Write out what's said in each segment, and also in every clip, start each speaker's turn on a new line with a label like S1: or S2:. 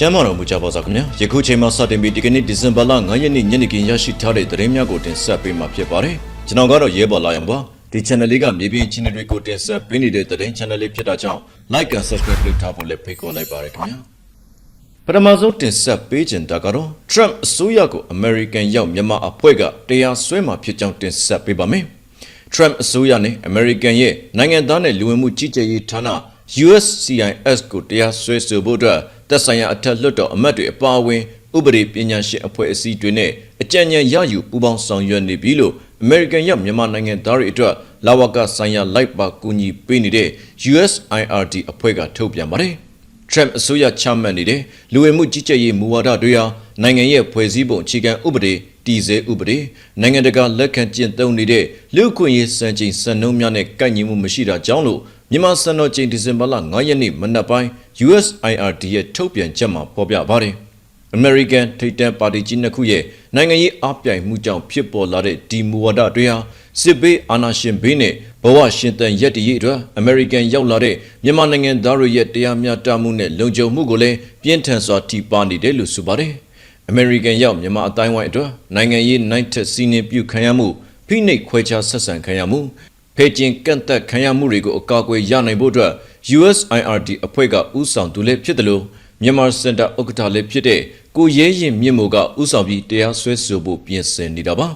S1: ကျမ်းမာတော်မူကြပါစေခင်ဗျာယခုချိန်မှာစတင်ပြီးဒီကနေ့ဒီဇင်ဘာလ9ရက်နေ့ညနေခင်းရရှိထားတဲ့သတင်းများကိုတင်ဆက်ပေးမှာဖြစ်ပါတယ်ကျွန်တော်ကတော့ရဲဘော်လာရံပါဒီ channel လေးကမြေပြင်ချင်းတွေကိုတင်ဆက်ပေးနေတဲ့သတင်း channel လေးဖြစ်တာကြောင့် like and subscribe လုပ်ထားဖို့လည်းဖိတ်ခေါ်လိုက်ပါရခင်ဗျာပထမဆုံးတင်ဆက်ပေးခြင်းတာကတော့ Trump အစိုးရကို American ရောက်မြန်မာအဖွဲ့ကတရားစွဲမှာဖြစ်ကြောင်းတင်ဆက်ပေးပါမယ် Trump အစိုးရနဲ့ American ရဲ့နိုင်ငံသားနဲ့လူဝင်မှုကြီးကြပ်ရေးဌာန USCIS ကိုတရားစွဲဆိုဖို့အတွက် သက်ဆိုင်ရာအထက်လွှတ်တော်အမတ်တွေအပါအဝင်ဥပဒေပညာရှင်အဖွဲ့အစည်းတွေနဲ့အကြံဉာဏ်ရယူပူးပေါင်းဆောင်ရွက်နေပြီလို့ American ရောက်မြန်မာနိုင်ငံသားတွေအတွက်လာဝကဆိုင်ရာလိုက်ပါကူညီပေးနေတဲ့ USIRD အဖွဲ့ကထုတ်ပြန်ပါတယ်။ Trump အစိုးရချမှတ်နေတဲ့လူဝင်မှုကြီးကြပ်ရေးမူဝါဒတွေဟာနိုင်ငံရဲ့ဖွဲ့စည်းပုံအခြေခံဥပဒေတည်ဆဲဥပဒေနိုင်ငံတကာလက်ခံကျင့်သုံးနေတဲ့လူ့အခွင့်အရေးစံချိန်စံနှုန်းများနဲ့ကိုက်ညီမှုမရှိတာကြောင့်လို့ မြန်မာစံတော်ချိန်ဒီဇင်ဘာလ9ရက်နေ့မနက်ပိုင်း USIRD ရဲ့ထုတ်ပြန်ချက်မှာဖော်ပြပါတယ်။ American ထိပ်တန်းပါတီကြီးနှစ်ခုရဲ့နိုင်ငံရေးအပြိုင်မှုကြောင့်ဖြစ်ပေါ်လာတဲ့ဒီမူဝါဒတွေဟာစစ်ဘေးအာဏာရှင်ဘေးနဲ့ဘဝရှင်သန်ရက်တည်ရေးအတွက် American ရောက်လာတဲ့မြန်မာနိုင်ငံသားတွေရဲ့တရားမျှတမှုနဲ့လုံခြုံမှုကိုလည်းပြင်းထန်စွာထိပါနေတယ်လို့ဆိုပါတယ်။ American ရောက်မြန်မာအတိုင်းဝိုင်းအတွက်နိုင်ငံရေးနိုင်ထက်စီးနှင်းပြုခံရမှုဖိနှိပ်ခွဲခြားဆက်ဆံခံရမှု ဖေကျင်ကန့်သက်ခံရမှုတွေကိုအကာအကွယ်ရနိုင်ဖို့အတွက် USIRD အဖွဲ့ကဥဆောင်သူလည်းဖြစ်တယ်လို့မြန်မာစင်တာဥက္ကဋ္ဌလည်းဖြစ်တဲ့ကိုရဲရင်မြင့်မို့ကဥဆောင်ပြီးတရားစွဲဆိုဖို့ပြင်ဆင်နေတာပါ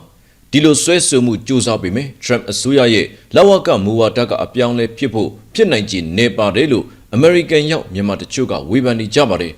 S1: ဒီလိုဆွဲဆိုမှုကြိုးစားပေမဲ့ Trump အစိုးရရဲ့လက်ဝါကမူဝါဒကအပြောင်းလဲဖြစ်ဖို့ဖြစ်နိုင်ခြေနေပါတယ်လို့ American ရောက်မြန်မာတချို့ကဝေဖန်နေကြပါတယ်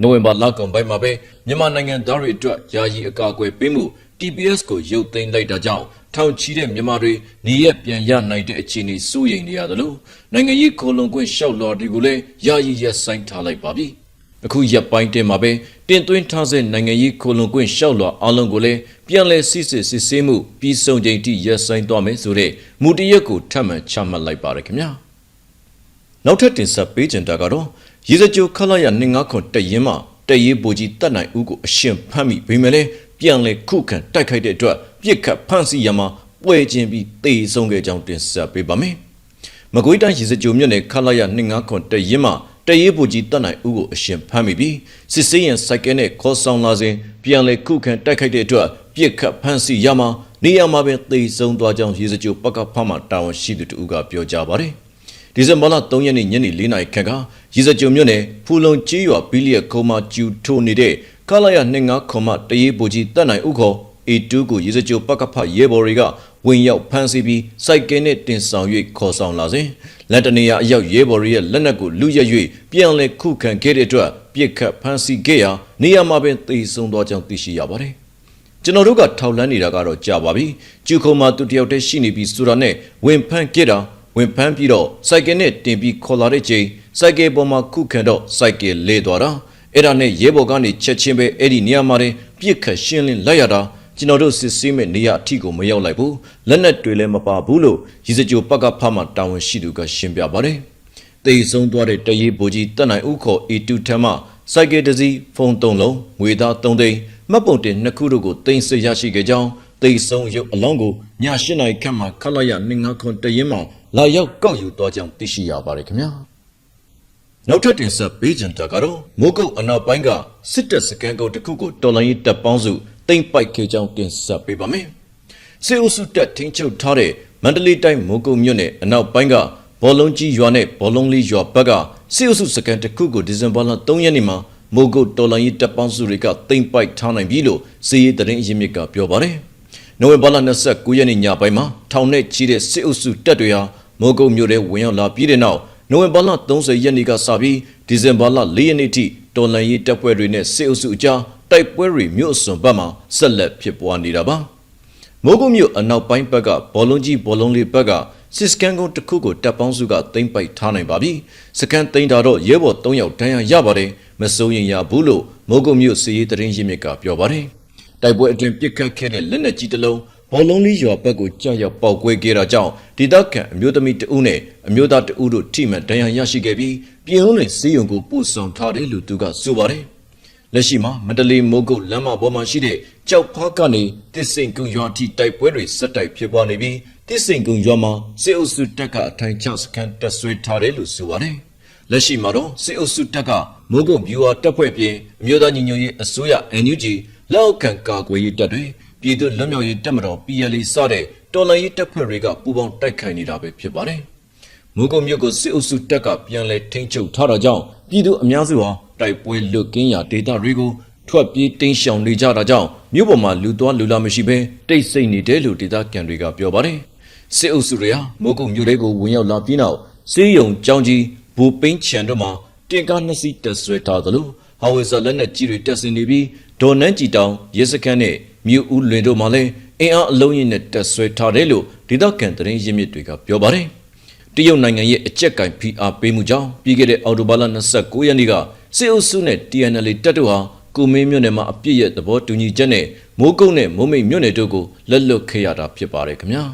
S1: နိုဝင်ဘာလကုန်ပိုင်းမှာပဲမြန်မာနိုင်ငံသားတွေအတွက်ယာယီအကာအကွယ်ပေးမှု TPS ကိုရုပ်သိမ်းလိုက်တာကြောင့်ထောင်ချီတဲ့မြန်မာတွေနေရပြန်ရနိုင်တဲ့အခြေအနေစိုးရိမ်နေရတယ်လို့နိုင်ငံရေးခိုလုံခွင့်ရှောက်လွှာတွေကိုလည်းယာယီရပ်ဆိုင်းထားလိုက်ပါပြီ။အခုရက်ပိုင်းတင်မှာပဲတင်သွင်းထားတဲ့နိုင်ငံရေးခိုလုံခွင့်ရှောက်လွှာအလုံးကိုလည်းပြန်လည်စစ်စစ်စစ်ဆေးမှုပြီးဆုံးချိန်ထိရပ်ဆိုင်းသွားမယ်ဆိုတဲ့မူတရက်ကိုထပ်မံချမှတ်လိုက်ပါရခင်ဗျာ။နောက်ထပ်တင်ဆက်ပေးကြတာကတော့ရေစကြိုခလာရ259ခွန်တရင်မှာတရေးပူကြီးတတ်နိုင်ဦးကိုအရှင်ဖမ်းမိပေမဲ့လည်းပြန်လဲခုခံတိုက်ခိုက်တဲ့အတွက် ပြစ်ခတ်ဖမ်းဆီးရမှာပွဲချင်းပြီးတေဆုံးခဲ့ကြောင်းတင်ဆက်ပေးပါမယ်။မကွေးတိုင်းရေစကြိုမြို့နယ်ခလာရ259ခွန်တရင်မှာတရေးပူကြီးတတ်နိုင်ဦးကိုအရှင်ဖမ်းမိပြီးစစ်စေးရန်စိုက်ကဲနဲ့ခေါ်ဆောင်လာစဉ်ပြန်လဲခုခံတိုက်ခိုက်တဲ့အတွက်ပြစ်ခတ်ဖမ်းဆီးရမှာနေရာမှာပဲတေဆုံးသွားကြောင်းရေစကြိုပကဖမ်းမှတာဝန်ရှိသူတူကပြောကြားပါတယ်။ဒီဇင်ဘာလ3ရက်နေ့ညနေ4နာရီခန့်ကရေစကြုံမြို့နယ်ဖူလုံကြီးရွာဘီလီယခုံမကျူထိုနေတဲ့ခလာရ25ခွန်မတရေးပူကြီးတက်နိုင်ဥခေါ် A2 ကိုရေစကြိုပကဖရဲဘော်တွေကဝင်ရောက်ဖမ်းဆီးပြီးစိုက်ကဲနဲ့တင်ဆောင်၍ခေါ်ဆောင်လာစဉ်လက်တနေရအရောက်ရဲဘော်တွေရဲ့လက်နက်ကိုလူရက်၍ပြန်လည်ခုခံခဲ့တဲ့အတွက်ပြစ်ခတ်ဖမ်းဆီးခဲ့ရာနေရာမှာပင်သေဆုံးသွားကြောင်းသိရှိရပါတယ်။ကျွန်တော်တို့ကထောက်လန်းနေတာကတော့ကြာပါပြီ။ကျူခုံမှာသူတယောက်တည်းရှိနေပြီးဆိုတာနဲ့ဝင်ဖမ်းခဲ့တာဝင်ဖမ်းပြီးတော့စိုက်ကယ်နဲ့တင်ပြီးခေါ်လာတဲ့ချိန်စိုက်ကယ်ပေါ်မှာခုခံတော့စိုက်ကယ်လဲသွားတာအဲ့ဒါနဲ့ရဲဘော်ကနေချက်ချင်းပဲအဲ့ဒီနေရာမှာတင်ပြစ်ခတ်ရှင်းလင်းလိုက်ရတာ ကျွန်တော်တို့စစ်ဆေးမဲ့နေရာအထိကိုမရောက်လိုက်ဘူးလက်နက်တွေလည်းမပါဘူးလို့ရီစကြိုပက်ကဖမှတာဝန်ရှိသူကရှင်းပြပါတယ်တေဆုံးသွားတဲ့တရေးဘူကြီးတက်နိုင်ဥခေါ် A2 ထမ်းမှစိုက်ကယ်တစ်စီးဖုန်း၃လုံးငွေသား၃သိန်းမှတ်ပုံတင်နှစ်ခုတို့ကိုတင်ဆက်ရရှိခဲ့ကြောင်းတေဆုံးရုပ်အလောင်းကိုည၈နာရီခန့်မှာခလာရ259ခွန်တရင်မှာလာရောက်ကောက်ယူသွားကြောင်းသိရှိရပါတယ်ခင်ဗျာနောက်ထပ်တင်ဆက်ပေးကြတာကတော့မိုးကုတ်အနောက်ပိုင်းကစစ်တပ်စကန်ကုန်းတစ်ခုကိုတော်လိုင်းရေးတပ်ပေါင်းစု တိမ့်ပိုက်ခဲ့ကြောင်းတင်ဆက်ပေးပါမယ်စေအုပ်စုတပ်ထင်းချုပ်ထားတဲ့မန္တလေးတိုင်းမိုးကုတ်မြို့နယ်အနောက်ပိုင်းကဘောလုံးကြီးရွာနဲ့ဘောလုံးလေးရွာဘက်ကစေအုပ်စုစကန်တစ်ခုကိုဒီဇင်ဘာလ3ရက်နေ့မှာမိုးကုတ်တော်လိုင်းရေးတပ်ပေါင်းစုတွေကတိမ့်ပိုက်ထားနိုင်ပြီလို့စီးရီးသတင်းရင်းမြစ်ကပြောပါတယ်နိုဝင်ဘာလ29ရက်နေ့ညပိုင်းမှာထောင်နဲ့ချီတဲ့စစ်အုပ်စုတပ်တွေဟာမိုးကုတ်မြို့ထဲဝင်ရောက်လာပြီးတဲ့နောက်နိုဝင်ဘာလ30ရက်နေ့ကစပြီးဒီဇင်ဘာလ4ရက်နေ့ထိတော်လန်ရေးတပ်ဖွဲ့တွေနဲ့စစ်အုပ်စုအကြား တိုက်ပွဲတွေမြို့အစွန်ဘက်မှာဆက်လက်ဖြစ်ပွားနေတာပါမိုးကုတ်မြို့အနောက်ပိုင်းဘက်ကဘောလုံးကြီးဘောလုံးလေးဘက်ကစစ်စကန်ကုန်းတစ်ခုကိုတပ်ပေါင်းစုကသိမ်းပိုက်ထားနိုင်ပါပြီစကန်သိမ်းတာတော့ရဲဘော်3ယောက်တန်းရရပါတယ်မစိုးရင်ရဘူးလို့မိုးကုတ်မြို့စီရေးတရင်ရင်းမြစ်ကပြောပါတယ်တိုက်ပွဲအတွင်းပစ်ခတ်ခဲ့တဲ့လက်နက်ကြီးတစ်လုံးဘောလုံးလေးရွာဘက်ကိုကြောက်ရောက်ပေါက်ကွဲခဲ့တာကြောင့်ဒေသခံအမျိုးသမီးတဦးနဲ့အမျိုးသားတဦးတို့ထိမှန်ဒဏ်ရာရရှိခဲ့ပြီးပြည်ဟုံးလင်စီးရုံကိုပို့ဆောင်ထားတယ်လို့သူကဆိုပါတယ်။ လက်ရှိမှာမန္တလေးမိုးကုတ်လမ်းမပေါ်မှာရှိတဲ့ကြောက်ဖားကနေတစ်စိန်ကုံရွာထိတိုက်ပွဲတွေဆက်တိုက်ဖြစ်ပွားနေပြီးတစ်စိန်ကုံရွာမှာစစ်အုပ်စုတပ်ကအထိုင်ချစခန်းတက်ဆွဲထားတယ်လို့ဆိုပါတယ်။လက်ရှိမှာတော့စစ်အုပ်စုတပ်ကမိုးကုတ်ဗျူဟာတပ်ဖွဲ့ပြင်အမျိုးသားညီညွတ်ရေးအစိုးရ NUG လက်အောက်ခံကာကွယ်ရေးတပ်တွေပြည်သူ့လွတ်မြောက်ရေးတပ်မတော် PLA စတဲ့တော်လှန်ရေးတပ်ဖွဲ့တွေကပူးပေါင်းတိုက်ခိုက်နေတာပဲဖြစ်ပါတယ်။မိုးကုတ်မြို့ကိုစစ်အုပ်စုတပ်ကပြန်လည်ထိန်းချုပ်ထားတာကြောင့်ပြည်သူအများစုဟာ တိုက်ပွဲလွတ်ကင်းရာဒေသတွေကိုထွက်ပြေးတိမ်းရှောင်နေကြတာကြောင့်မြို့ပေါ်မှာလူသွားလူလာမရှိဘဲတိတ်ဆိတ်နေတယ်လို့ဒေသခံတွေကပြောပါတယ်။စစ်အုပ်စုတွေဟာမိုးကုတ်မြို့တွေကိုဝင်ရောက်လာပြီးနောက်စေးရုံကြောင်းကြီးဘူပိန်းချန်တို့မှာတင်ကားနှစ်စီးတက်ဆွဲထားသလိုဟာဝေဇာလက်နက်ကြီးတွေတက်ဆင်နေပြီးဒေါ်နန်းကြည်တောင်ရဲစခန်းနဲ့မြို့ဦးလွင်တို့မှာလည်းအင်အားအလုံးကြီးနဲ့တက်ဆွဲထားတယ်လို့ဒေသခံသတင်းရင်းမြစ်တွေကပြောပါတယ်။တရုတ်နိုင်ငံရဲ့အကြက်ကင် PR ပေးမှုကြောင့်ပြီးခဲ့တဲ့အောက်တိုဘာလ29ရက်နေ့က စစ်အုပ်စုနဲ့ TNL တပ်တို့ဟာကုမင်းမြို့နယ်မှာအပြစ်ရဲ့သဘောတူညီချက်နဲ့မိုးကုတ်နဲ့မိုးမိတ်မြို့နယ်တို့ကိုလက်လွတ်ခဲ့ရတာဖြစ်ပါတယ်ခင်ဗျာ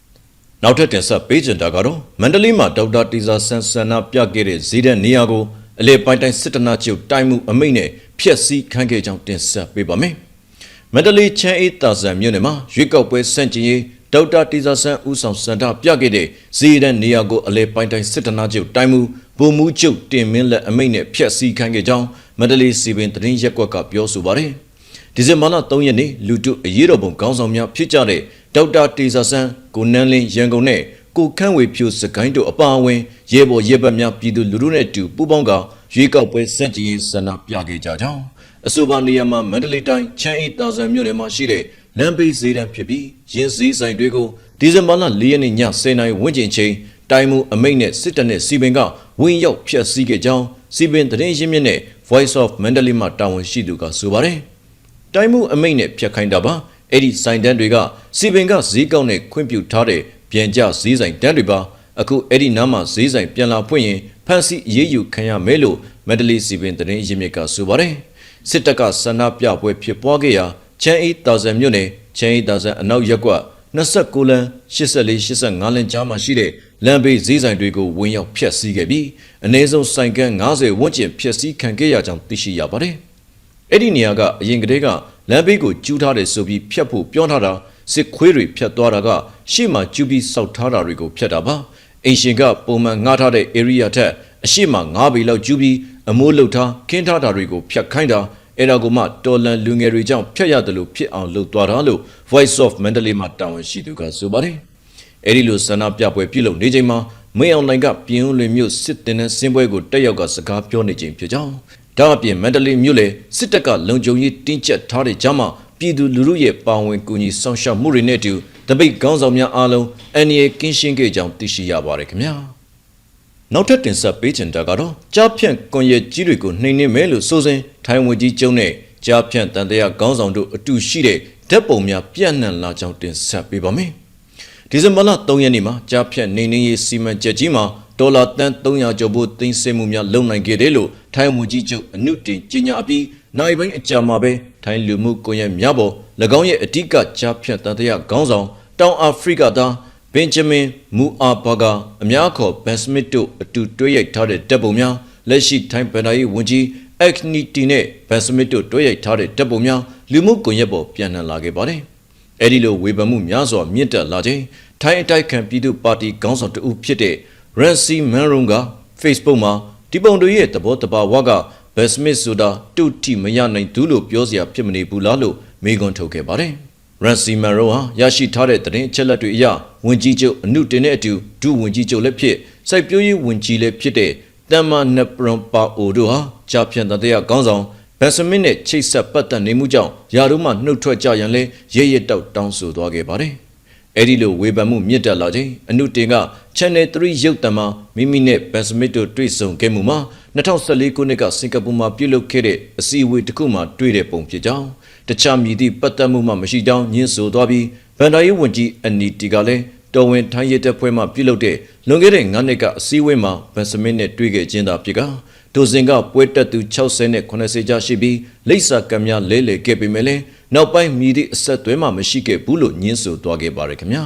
S1: ။နောက်ထပ်တင်ဆက်ပေးကြတာကတော့မန္တလေးမှာဒေါက်တာတီဇာဆန်ဆန္နာပြခဲ့တဲ့ဈေးတဲ့နေရာကိုအလေပိုင်တိုင်းစစ်တနာချုပ်တိုင်းမှုအမိန့်နဲ့ဖျက်ဆီးခံခဲ့ကြောင်းတင်ဆက်ပေးပါမယ်။မန္တလေးချမ်းအေးတာဆန်မြို့နယ်မှာရွေးကောက်ပွဲစန့်ကျင်ရေးဒေါက်တာတီဇာဆန်ဦးဆောင်စန္ဒပြခဲ့တဲ့ဈေးတဲ့နေရာကိုအလေပိုင်တိုင်းစစ်တနာချုပ်တိုင်းမှု ဗိုလ်မှူးချုပ်တင်မင်းလက်အမိန့်နဲ့ဖျက်ဆီးခံခဲ့ကြောင်းမန္တလေးစီပင်သတင်းရက်ကွက်ကပြောဆိုပါတယ်။ဒီဇင်ဘာလ3ရက်နေ့လူတုအရေးတော်ပုံခေါင်းဆောင်များဖြစ်ကြတဲ့ဒေါက်တာတေဇာဆန်းကိုနန်းလင်းရန်ကုန်နဲ့ကိုခန့်ဝေဖြိုစကိုင်းတို့အပါအဝင်ရဲဘော်ရဲဘက်များပြည်သူလူထုနဲ့အတူပူးပေါင်းကရွေးကောက်ပွဲစန့်ကျင်ရေးဆန္ဒပြခဲ့ကြကြောင်းအဆိုပါနေရာမှာမန္တလေးတိုင်းချမ်းအေးတာဆန်မြို့နယ်မှာရှိတဲ့လမ်းဘေးဈေးတန်းဖြစ်ပြီးရင်းစည်းဆိုင်တွေကိုဒီဇင်ဘာလ4ရက်နေ့ည10:00နာရီဝန်းကျင်ချိန်တိုင်းမှုအမိန့်နဲ့စစ်တပ်နဲ့စီပင်က ဝင်းရောက်ဖျက်ဆီးခဲ့ကြောင်းစီပင်သတင်းရင်းမြစ်နဲ့ Voice of Mandalay မှာတာဝန်ရှိသူကဆိုပါတယ်။တိုင်းမှုအမိန့်နဲ့ဖျက်ခိုင်းတာပါ။အဲ့ဒီဆိုင်တန်းတွေကစီပင်ကဈေးကောက်နဲ့ခွင့်ပြုထားတဲ့ပြန်ကြဈေးဆိုင်တန်းတွေပါ။အခုအဲ့ဒီနားမှာဈေးဆိုင်ပြန်လာဖွင့်ရင်ဖန်စီအေးအေးယူခံရမယ်လို့ Mandalay စီပင်သတင်းရင်းမြစ်ကဆိုပါတယ်။စစ်တပ်ကဆန္ဒပြပွဲဖြစ်ပွားခဲ့ရာချမ်းအေးတာဆန်မြို့နယ်ချမ်းအေးတာဆန်အနောက်ရက်ကွက် 29လမ်း84 85လမ်းကြားမှာရှိတဲ့လမ်းဘေးဈေးဆိုင်တွေကိုဝင်ရောက်ဖျက်ဆီးခဲ့ပြီးအ ਨੇ ဆုံးဆိုင်ကန်း90ဝန်းကျင်ဖျက်ဆီးခံခဲ့ရကြောင်းသိရှိရပါတယ်။အဲ့ဒီနေရာကအရင်ကတည်းကလမ်းဘေးကိုကျူးထားတယ်ဆိုပြီးဖျက်ဖို့ပြောထားတာစစ်ခွေးတွေဖျက်သွားတာကရှေ့မှာကျူးပြီးစောက်ထားတာတွေကိုဖျက်တာပါ။အင်ရှင်ကပုံမှန်ငှားထားတဲ့ area ထက်အရှိမ9ပေလောက်ကျူးပြီးအမိုးလှုပ်ထားခင်းထားတာတွေကိုဖျက်ခိုင်းတာ အဲ့ဒါကိုမှတော်လန်လူငယ်တွေကြောင့်ဖျက်ရတယ်လို့ဖြစ်အောင်လုပ်သွားတာလို့ Voice of Mandalay မှာတာဝန်ရှိသူကဆိုပါတယ်။အဲ့ဒီလိုဆန္ဒပြပွဲပြုလုပ်နေချိန်မှာမင်းအောင်လှိုင်ကပြင်းဦးလွင်မြို့စစ်တင်တဲ့စင်းပွဲကိုတက်ရောက်ကစကားပြောနေချိန်ဖြစ်ကြောင်းဒါအပြင်မန္တလေးမြို့လေစစ်တပ်ကလုံခြုံရေးတင်းကျပ်ထားတဲ့ကြားမှာပြည်သူလူထုရဲ့ပါဝင်ကူညီဆောင်ရှောက်မှုတွေနဲ့အတူတပိတ်ကောင်းဆောင်များအားလုံးအန်ရီကင်းရှင်းခဲ့ကြောင်းသိရှိရပါတယ်ခင်ဗျာ။ နောက်ထပ်တင်ဆက်ပေးချင်တာကတော့ကြားဖြန့်ကွန်ရက်ကြီးတွေကိုနှိမ်နင်းမယ်လို့ဆိုစဉ်ထိုင်းဝန်ကြီးကျုံနဲ့ကြားဖြန့်တန်တရားခေါင်းဆောင်တို့အတူရှိတဲ့ဓာတ်ပုံများပြန့်နှံ့လာကြောင်းတင်ဆက်ပေးပါမယ်။ဒီဇင်ဘာလ3ရက်နေ့မှာကြားဖြန့်နေနေရေးစီမံချက်ကြီးမှာဒေါ်လာတန်300ကျော်ဖို့တင်ဆက်မှုများလုပ်နိုင်ခဲ့တယ်လို့ထိုင်းဝန်ကြီးချုပ်အနုတင်ကြေညာပြီးနိုင်ပိုင်းအကြမှာပဲထိုင်းလူမှုကွန်ရက်များပေါ်၎င်းရဲ့အဓိကကြားဖြန့်တန်တရားခေါင်းဆောင်တောင်အာဖရိကသား ဘင်ဂျမင်မူအာဘာဂါအများခေါ်ဘန်စမစ်တို့အတူတွဲရိုက်ထားတဲ့တပ်ပုံများလက်ရှိထိုင်းဗန်ဒါရေးဝန်ကြီးအက်နီတီနဲ့ဘန်စမစ်တို့တွဲရိုက်ထားတဲ့တပ်ပုံများလူမှုကွန်ရက်ပေါ်ပြန်လှန်လာခဲ့ပါတယ်။အဲဒီလိုဝေဖန်မှုများစွာမြင့်တက်လာခြင်းထိုင်းအတိုက်ခံပြည်သူ့ပါတီခေါင်းဆောင်တဦးဖြစ်တဲ့ Rancy Manron က Facebook မှာဒီပုံတွေရဲ့သဘောတဘာဝကဘန်စမစ်ဆိုတာတူတီမရနိုင်ဘူးလို့ပြောစရာဖြစ်မနေဘူးလားလို့မေးခွန်းထုတ်ခဲ့ပါတယ်။ Rancy Manron ဟာရရှိထားတဲ့သတင်းအချက်လက်တွေအရဝင်ကြီးချုပ်အနုတင်တဲ့အတူဒုဝင်ကြီးချုပ်လည်းဖြစ်စိုက်ပျိုးရေးဝင်ကြီးလည်းဖြစ်တဲ့တမ်မာနပရွန်ပါအိုတို့ဟာကြာဖြန်တတဲ့ခေါင်းဆောင်ဘန်စမစ်နဲ့ချိတ်ဆက်ပတ်သက်နေမှုကြောင့်ယာတို့မှနှုတ်ထွက်ကြရန်လဲရဲရဲတောက်တောင်းဆိုသွားခဲ့ပါတယ်။အဲဒီလိုဝေဖန်မှုမြင့်တက်လာချိန်အနုတင်က Channel 3ရုပ်သံမှာမိမိနဲ့ဘန်စမစ်တို့တွေ့ဆုံခဲ့မှုမှာ2014ခုနှစ်ကစင်ကာပူမှာပြုလုပ်ခဲ့တဲ့အစည်းအဝေးတစ်ခုမှာတွေ့တဲ့ပုံဖြစ်ကြောင်း တခြားမြည်သည့်ပတ်သက်မှုမှမရှိကြောင်းညင်းဆိုသွားပြီးဗန်ဒါရေးဝန်ကြီးအနီတီကလည်းတော်ဝင်ထိုင်းရဲတပ်ဖွဲ့မှပြုလုပ်တဲ့လွန်ခဲ့တဲ့9နှစ်ကအစည်းအဝေးမှာဘန်စမစ်နဲ့တွေ့ခဲ့ခြင်းသာဖြစ်ကဒိုစင်ကပွဲတက်သူ60နဲ့80ကျရှိပြီးလိပ်စာကံများလဲလှယ်ခဲ့ပေမဲ့လည်းနောက်ပိုင်းမြည်သည့်အဆက်အသွဲမှမရှိခဲ့ဘူးလို့ညင်းဆိုသွားခဲ့ပါတယ်ခင်ဗျာ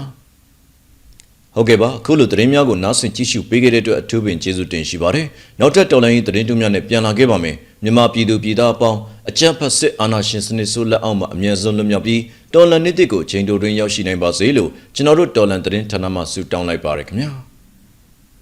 S1: ဟုတ်ကဲ့ပါအခုလိုသတင်းများကိုနားဆင်ကြည့်ရှုပေးခဲ့တဲ့အတွက်အထူးပင်ကျေးဇူးတင်ရှိပါတယ်နောက်ထပ်တော်လိုင်းရေးသတင်းတူများနဲ့ပြန်လာခဲ့ပါမယ်မြန်မာပြည်သူပြည်သားအပေါင်း အကြမ်းဖက်စစ်အာဏာရှင်စနစ်ဆိုးလက်အောက်မှာအမြဲဆုံးလွတ်မြောက်ပြီးတော်လန်နေ့တစ်ကိုချိန်တိုတွင်ရောက်ရှိနိုင်ပါစေလို့ကျွန်တော်တို့တော်လန်သတင်းဌာနမှဆုတောင်းလိုက်ပါရခင်ဗျာ